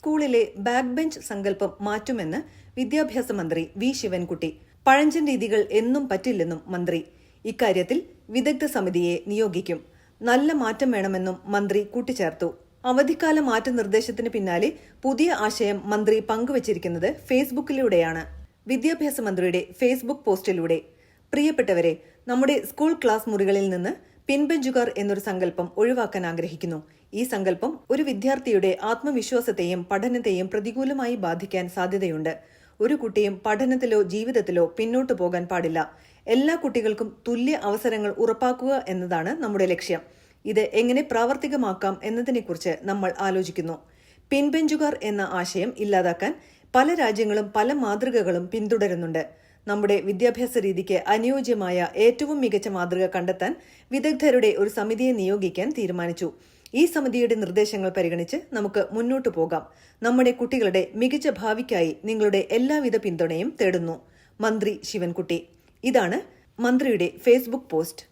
സ്കൂളിലെ back bench സങ്കല്പം മാറ്റുമെന്ന് വിദ്യാഭ്യാസ മന്ത്രി വി ശിവൻകുട്ടി. പഴഞ്ചൻ രീതികൾ എന്നും പറ്റില്ലെന്നും മന്ത്രി. ഇക്കാര്യത്തിൽ വിദഗ്ധ സമിതിയെ നിയോഗിക്കും. നല്ല മാറ്റം വേണമെന്നും മന്ത്രി കൂട്ടിച്ചേർത്തു. അവധിക്കാല മാറ്റ നിർദ്ദേശത്തിന് പിന്നാലെ പുതിയ ആശയം മന്ത്രി പങ്കുവച്ചിരിക്കുന്നത് ഫേസ്ബുക്കിലൂടെയാണ്. വിദ്യാഭ്യാസ മന്ത്രിയുടെ ഫേസ്ബുക്ക് പോസ്റ്റിലൂടെ. പ്രിയപ്പെട്ടവരെ നമ്മുടെ സ്കൂൾ ക്ലാസ് മുറികളിൽ നിന്ന് പിൻബെഞ്ചുകാർ എന്നൊരു സങ്കല്പം ഒഴിവാക്കാൻ ആഗ്രഹിക്കുന്നു. ഈ സങ്കല്പം ഒരു വിദ്യാർത്ഥിയുടെ ആത്മവിശ്വാസത്തെയും പഠനത്തെയും പ്രതികൂലമായി ബാധിക്കാൻ സാധ്യതയുണ്ട്. ഒരു കുട്ടിയും പഠനത്തിലോ ജീവിതത്തിലോ പിന്നോട്ടു പോകാൻ പാടില്ല. എല്ലാ കുട്ടികൾക്കും തുല്യ അവസരങ്ങൾ ഉറപ്പാക്കുക എന്നതാണ് നമ്മുടെ ലക്ഷ്യം. ഇത് എങ്ങനെ പ്രാവർത്തികമാക്കാം എന്നതിനെക്കുറിച്ച് നമ്മൾ ആലോചിക്കുന്നു. പിൻബെഞ്ചുകാർ എന്ന ആശയം ഇല്ലാതാക്കാൻ പല രാജ്യങ്ങളും പല മാതൃകകളും പിന്തുടരുന്നുണ്ട്. നമ്മുടെ വിദ്യാഭ്യാസ രീതിക്ക് അനുയോജ്യമായ ഏറ്റവും മികച്ച മാതൃക കണ്ടെത്താൻ വിദഗ്ധരുടെ ഒരു സമിതിയെ നിയോഗിക്കാൻ തീരുമാനിച്ചു. ഈ സമിതിയുടെ നിർദ്ദേശങ്ങൾ പരിഗണിച്ച് നമുക്ക് മുന്നോട്ടു പോകാം. നമ്മുടെ കുട്ടികളുടെ മികച്ച ഭാവിക്കായി നിങ്ങളുടെ എല്ലാവിധ പിന്തുണയും തേടുന്നു. മന്ത്രി ശിവൻകുട്ടി. ഇതാണ് മന്ത്രിയുടെ ഫേസ്ബുക്ക് പോസ്റ്റ്.